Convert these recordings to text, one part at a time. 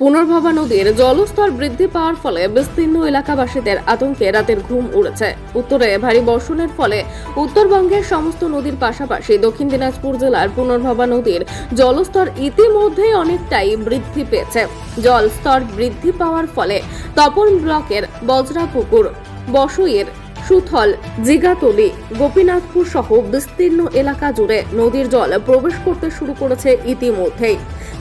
পুনর্ভবা নদীর জলস্তর বৃদ্ধি পাওয়ার ফলে বিস্তীর্ণ এলাকাবাসীদের আতঙ্কে রাতের ঘুম উড়েছে। উত্তরে ভারী বর্ষণের ফলে উত্তরবঙ্গের সমস্ত নদীর পাশাপাশি দক্ষিণ দিনাজপুর জেলার পুনর্ভবা নদীর জলস্তর ইতিমধ্যেই অনেকটাই বৃদ্ধি পেয়েছে। জলস্তর বৃদ্ধি পাওয়ার ফলে তপন ব্লকের বজ্রাপুকুর, বসইয়ের সুথল, জিগাতলি, গোপীনাথপুর সহ বিস্তীর্ণ এলাকা জুড়ে নদীর জল প্রবেশ করতে শুরু করেছে ইতিমধ্যেই।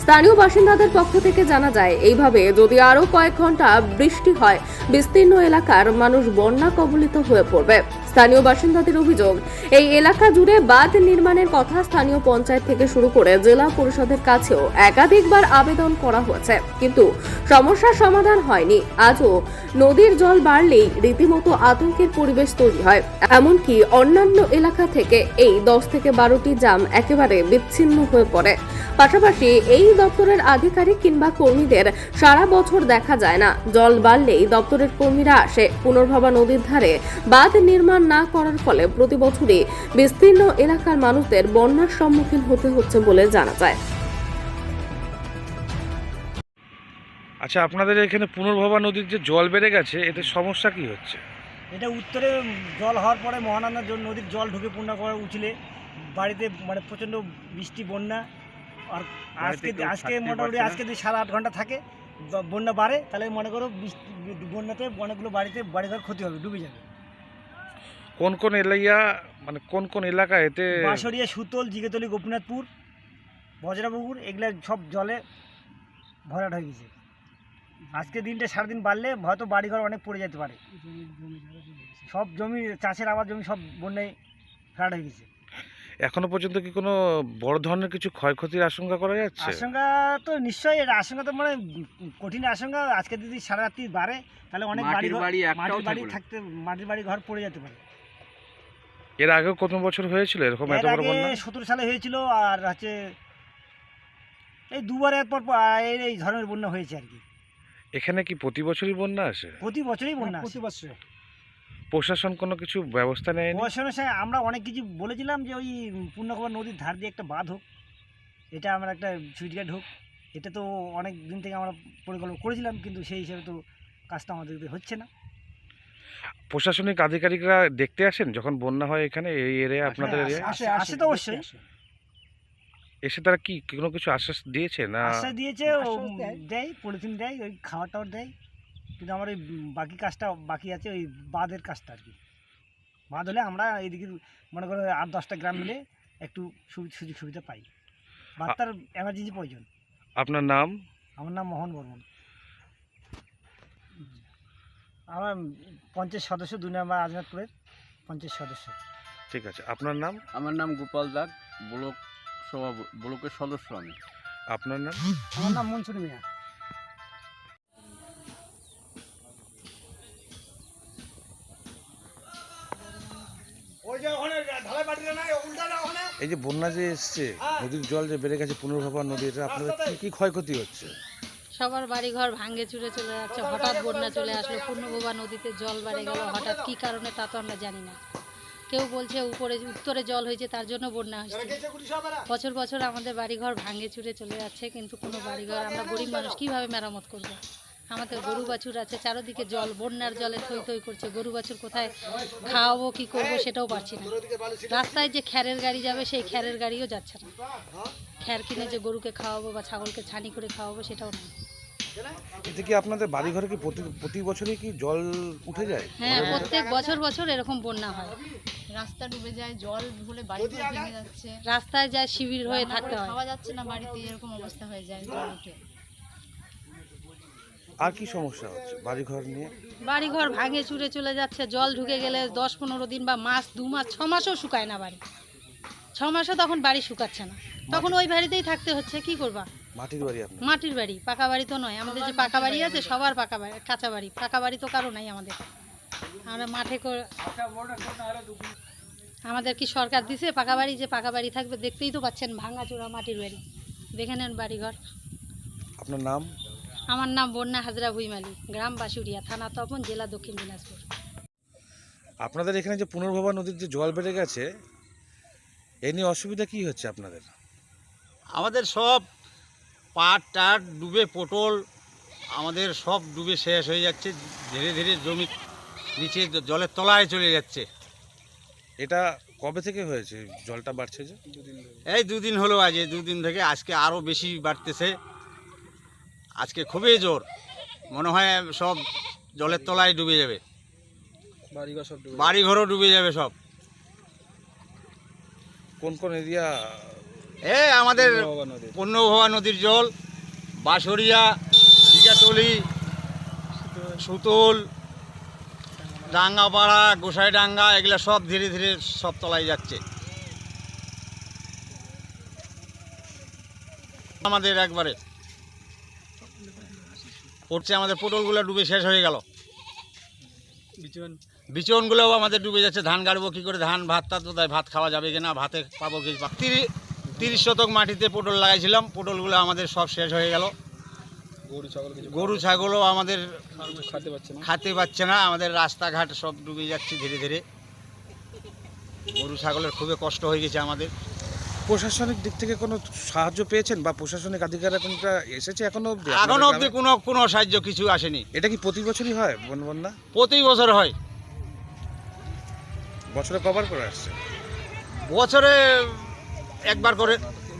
স্থানীয় বাসিন্দাদের পক্ষ থেকে জানা যায়, এইভাবে যদি আরও কয়েক ঘণ্টা বৃষ্টি হয়, বিস্তীর্ণ এলাকার মানুষ বন্যা কবলিত হয়ে পড়বে। স্থানীয় বাসিন্দাদের অভিযোগ, এই এলাকা জুড়ে বাঁধ নির্মাণের কথা স্থানীয় পঞ্চায়েত থেকে শুরু করে জেলা পরিষদের কাছেও একাধিকবার আবেদন করা হয়েছে। কিন্তু সমস্যার সমাধান হয়নি। আজও নদীর জল বাড়লেই রীতিমতো আতঙ্কের পরিবেশ তৈরি হয়। এমনকি অন্যান্য এলাকা থেকে এই দশ থেকে বারোটি জাম একেবারে বিচ্ছিন্ন হয়ে পড়ে। পাশাপাশি এই দপ্তরের আধিকারিক কিংবা কর্মীদের সারা বছর দেখা যায় না। জল বাড়লেই দপ্তরের কর্মীরা আসে পুনর্ভবা নদীর ধারে। বাঁধ নির্মাণ না করার ফলে প্রতি বছরই বিস্তীর্ণ এলাকার মানুষদের বন্যার সম্মুখীন হতে হচ্ছে বলে জানা যায়। আচ্ছা আপনাদের এখানে পুনর্ভবা নদীর যে জল বেড়ে গেছে এতে সমস্যা কি হচ্ছে? এটা উত্তরে জল হওয়ার পরে মহানন্দা নদীর জল ঢুকে পূর্ণা করা উঠলে বাড়িতে মানে প্রচণ্ড বৃষ্টি বন্যা আর আজকে আজকে মোটামুটি আজকে যদি সাত আট ঘণ্টা থাকে। বন্যা বাড়ে তাহলে মনে করো বন্যাতে অনেকগুলো বাড়িতে বাড়িঘর ক্ষতি হবে ডুবে যাবে। কোন কোন এলাকা মানে কোন কোন এলাকা এতে বাঁশরিয়া সুতল জিগেতলি গোপীনাথপুর বজরাপুকুর এগুলা সব জলে ভরাট হয়ে গেছে। আজকে দিনটা সারাদিন বাড়লে হয়তো বাড়িঘর অনেক পড়ে যেতে পারে। সব জমি চাষের আবার জমি সব বন্যায় ফ্লাড হয়ে গেছে। এখনও পর্যন্ত কি কোনো বড় ধরনের কিছু ক্ষয়ক্ষতির আশঙ্কা করা যাচ্ছে? আশঙ্কা তো নিশ্চয়ই এটা আশঙ্কা তো মানে কঠিন আশঙ্কা। আজকে যদি সারা রাত্রি বাড়ে তাহলে অনেক বাড়ি মাটির বাড়ি একটাও মাটির বাড়ি থাকতে মাটির বাড়ি ঘর পড়ে যেতে পারে। এর আগেও কত বছর হয়েছিল এরকম এত বড় বন্যা? সতেরো সালে হয়েছিল আর হচ্ছে এই দুবারের পর পর এই এই ধরনের বন্যা হয়েছে আর কি। এখানে কি প্রতি বছরই বন্যা আসে? প্রতি বছরই বন্যা প্রতি বছর প্রশাসন কোনো কিছু ব্যবস্থা নেয়নি? প্রশাসনের সঙ্গে আমরা অনেক কিছু বলেছিলাম যে ওই পূর্ণকুমার নদীর ধার দিয়ে একটা বাঁধ হোক এটা আমার একটা সুইটগেট হোক এটা তো অনেক দিন থেকে আমরা পরিকল্পনা করেছিলাম কিন্তু সেই হিসেবে তো কাজটা আমাদের হচ্ছে না। প্রশাসনিক আধিকারিকরা দেখতে আসেন যখন বন্যা হয় এখানে এই এরিয়া আপনাদের এরিয়া আসে আসে তো অবশ্যই। এসে তারা কি কোনো কিছু আশ্বাস দিয়েছে না? আশ্বাস দিয়েছে ও দেয়। পলিথিন দেয় ওই খাবার টাবার দেয়। কিন্তু আমার ওই বাকি কাজটা বাকি আছে ওই বাঁধের কাজটা আর কি। বাঁধ হলে আমরা এইদিকে মনে করো আট দশটা গ্রাম মিলে একটু সুবি- সুযোগ সুবিধা পাই। বাদ তার এমার্জেন্সি প্রয়োজন। আপনার নাম? আমার নাম মোহন বর্মন। আমার পঞ্চায়েত সদস্য দুই নম্বর আজনাথপুরের পঞ্চায়েত সদস্য। ঠিক আছে আপনার নাম? আমার নাম গোপাল দাগ ব্লক সভা ব্লকের সদস্য আমি। আপনার নাম? আমার নাম মনসুর মিয়া। এই যে বন্যা যে এসছে নদীর জল যে বেড়ে গেছে পুনর্ভবা নদী এটা আপনাদের কি কি ক্ষয়ক্ষতি হচ্ছে? সবার বাড়িঘর ভাঙ্গে চুরে চলে যাচ্ছে হঠাৎ বন্যা চলে আসলো পূর্ণবোবা নদীতে জল বেড়ে গেল হঠাৎ কি কারণে তা তো আমরা জানি না। কেউ বলছে উপরে উত্তরে জল হয়েছে তার জন্য বন্যা হচ্ছে। বছর বছর আমাদের বাড়িঘর ভাঙ্গে চুরে চলে যাচ্ছে কিন্তু কোনো বাড়িঘর আমরা গরিব মানুষ কীভাবে মেরামত করব। আমাদের গরু বাছুর আছে চারোদিকে জল বন্যার জলে থই থই করছে। গরু বাছুর কোথায় খাওয়াবো কি করব সেটাও পারছি না। রাস্তায় যে খ্যারের গাড়ি যাবে সেই খ্যারের গাড়িও যাচ্ছে না। খ্যার কিনে যে গরুকে খাওয়াবো বা ছাগলকে ছানি করে খাওয়াবো সেটাও না। এতে কি আপনাদের বাড়ি ঘরে কি প্রতি প্রতি বছরই কি জল উঠে যায়? হ্যাঁ প্রত্যেক বছর বছর এরকম বন্যা হয়। রাস্তা ডুবে যায় জল হলে বাড়ি ভেঙে যাচ্ছে। রাস্তায় যায় শিবির হয়ে থাকতে হয়। খাওয়া যাচ্ছে না বাড়িতে এরকম অবস্থা হয়ে যায় জল উঠে। আর কি সমস্যা হচ্ছে? বাড়ি ঘর নিয়ে? বাড়িঘর ভাঙে চুরে চলে যাচ্ছে জল ঢুকে গেলে দশ পনেরো দিন বা মাস দু মাস ছ মাসও শুকায় না বাড়ি। ছ মাসও তখন বাড়ি শুকাচ্ছে না। তখন ওই বাড়িতেই থাকতে হচ্ছে কি করবা? মাটির বাড়ি আপনার? মাটির বাড়ি পাকা বাড়ি তো নয় আমাদের যে পাকা বাড়ি আছে সবার পাকা বাড়ি কাঁচা বাড়ি পাকা বাড়ি তো কারও নাই আমাদের। আমরা মাঠে করে আমাদের কি সরকার দিছে? পাকা বাড়ি যে পাকা বাড়ি থাকবে দেখতেই তো পাচ্ছেন ভাঙা চোরা মাটির বাড়ি। দেখে নেন বাড়িঘর। আপনার নাম? আমার নাম বন্যা হাজরা ভুইমালি গ্রাম বাসুরিয়া থানা তপন জেলা দক্ষিণ দিনাজপুর। আপনাদের এখানে যে পুনর্ভবা নদীর যে জল বেড়ে গেছে এ নিয়ে অসুবিধা কি হচ্ছে আপনাদের? আমাদের সব পাট টাট ডুবে পটল আমাদের সব ডুবে শেষ হয়ে যাচ্ছে ধীরে ধীরে জমি নিচে জলের তলায় চলে যাচ্ছে। এটা কবে থেকে হয়েছে? জলটা বাড়ছে যে? এই দুদিন হলো আজ এই দুদিন থেকে আজকে আরও বেশি বাড়তেছে। আজকে খুবই জোর। মনে হয় সব জলের তলায় ডুবে যাবে। বাড়ি ঘরও ডুবে যাবে। সব। কোন কোন এরিয়া? এ আমাদের পূর্ণভবা নদীর জল বাঁশরিয়া দিঘাতলি সুতল ডাঙ্গাপাড়া গোসাইডাঙ্গা এগুলো সব ধীরে ধীরে সব তলায় যাচ্ছে। আমাদের একবারে। পড়ছে আমাদের পটলগুলো ডুবে শেষ হয়ে গেল। বিচনগুলোও আমাদের ডুবে যাচ্ছে ধান গাড়বো কী করে ধান ভাত তো তাই ভাত খাওয়া যাবে কিনা ভাতে পাবো কি তিরিশ তিরিশ শতক মাটিতে পটল লাগাইছিলাম পটলগুলো আমাদের সব শেষ হয়ে গেল। গরু ছাগলও আমাদের খাতে পাচ্ছে না আমাদের রাস্তাঘাট সব ডুবে যাচ্ছে ধীরে ধীরে। গরু ছাগলের খুবই কষ্ট হয়ে গেছে আমাদের। প্রশাসনিক দিক থেকে কোনো সাহায্য পেয়েছেন বা প্রশাসনিক আধিকারিক কোনটা এসেছে এখনও অবধি এখনও অবধি কোনো কোনো সাহায্য কিছু আসেনি। এটা কি প্রতি বছরই হয় বন বন্যা? প্রতি বছর হয়। বছরে কবার করে আসছে? বছরে একবার করে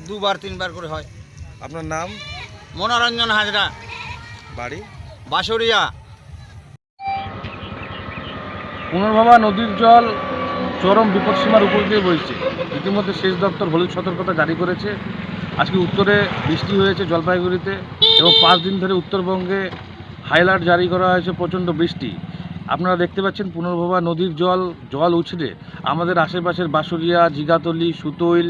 দুবার তিনবার করে হয়। আপনার নাম? মনোরঞ্জন হাজরা। বাড়ি? বাঁশরিয়া। পুনর্ভাবা নদীর জল চরম বিপদসীমার উপর দিয়ে বইছে। ইতিমধ্যে সেচ দপ্তর হলুদ সতর্কতা জারি করেছে। আজকে উত্তরে বৃষ্টি হয়েছে জলপাইগুড়িতে এবং পাঁচ দিন ধরে উত্তরবঙ্গে হাইলাইট জারি করা হয়েছে, প্রচণ্ড বৃষ্টি। আপনারা দেখতে পাচ্ছেন পুনর্ভবা নদীর জল জল উছড়ে। আমাদের আশেপাশের বাঁশুরিয়া, জিগাতলি সুতৈল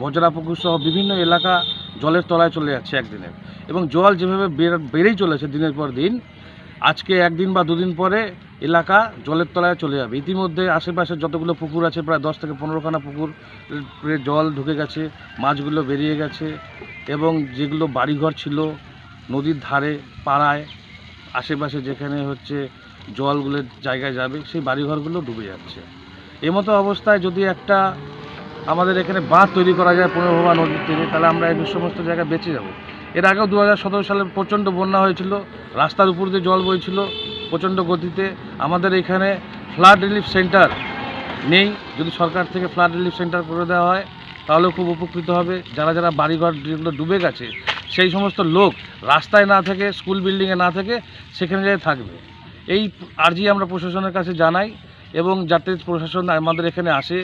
বজরাপুকুর সহ বিভিন্ন এলাকা জলের তলায় চলে যাচ্ছে একদিনে। এবং জল যেভাবে বেড়েই চলেছে দিনের পর দিন আজকে একদিন বা দুদিন পরে এলাকা জলের তলায় চলে যাবে। ইতিমধ্যে আশেপাশে যতগুলো পুকুর আছে, প্রায় দশ থেকে পনেরোখানা পুকুর জল ঢুকে গেছে, মাছগুলো বেরিয়ে গেছে এবং যেগুলো বাড়িঘর ছিল, নদীর ধারে, পাড়ায়, আশেপাশে যেখানে হচ্ছে জলগুলোর জায়গায় যাবে, সেই বাড়িঘরগুলো ডুবে যাচ্ছে। এমতো অবস্থায় যদি একটা আমাদের এখানে বাঁধ তৈরি করা যায় পুনর্ভবা নদীর থেকে তাহলে আমরা এই সমস্ত জায়গায় বেঁচে যাব। এর আগেও দু হাজার সতেরো সালে প্রচণ্ড বন্যা হয়েছিল, রাস্তার উপর দিয়ে জল বইছিল প্রচণ্ড গতিতে। আমাদের এখানে ফ্লাড রিলিফ সেন্টার নেই। যদি সরকার থেকে ফ্লাড রিলিফ সেন্টার করে দেওয়া হয় তাহলে খুব উপকৃত হবে। যারা যারা বাড়িঘর যেগুলো ডুবে গেছে, সেই সমস্ত লোক রাস্তায় না থেকে স্কুল বিল্ডিংয়ে না থেকে সেখানে যাই থাকবে। এই আর্জি আমরা প্রশাসনের কাছে জানাই এবং যাতে প্রশাসন আমাদের এখানে আসে,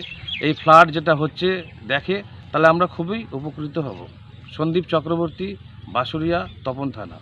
এই ফ্লাড যেটা হচ্ছে, দেখে, তাহলে আমরা খুবই উপকৃত হব। সন্দীপ চক্রবর্তী বাঁশুরিয়া তপন থানা।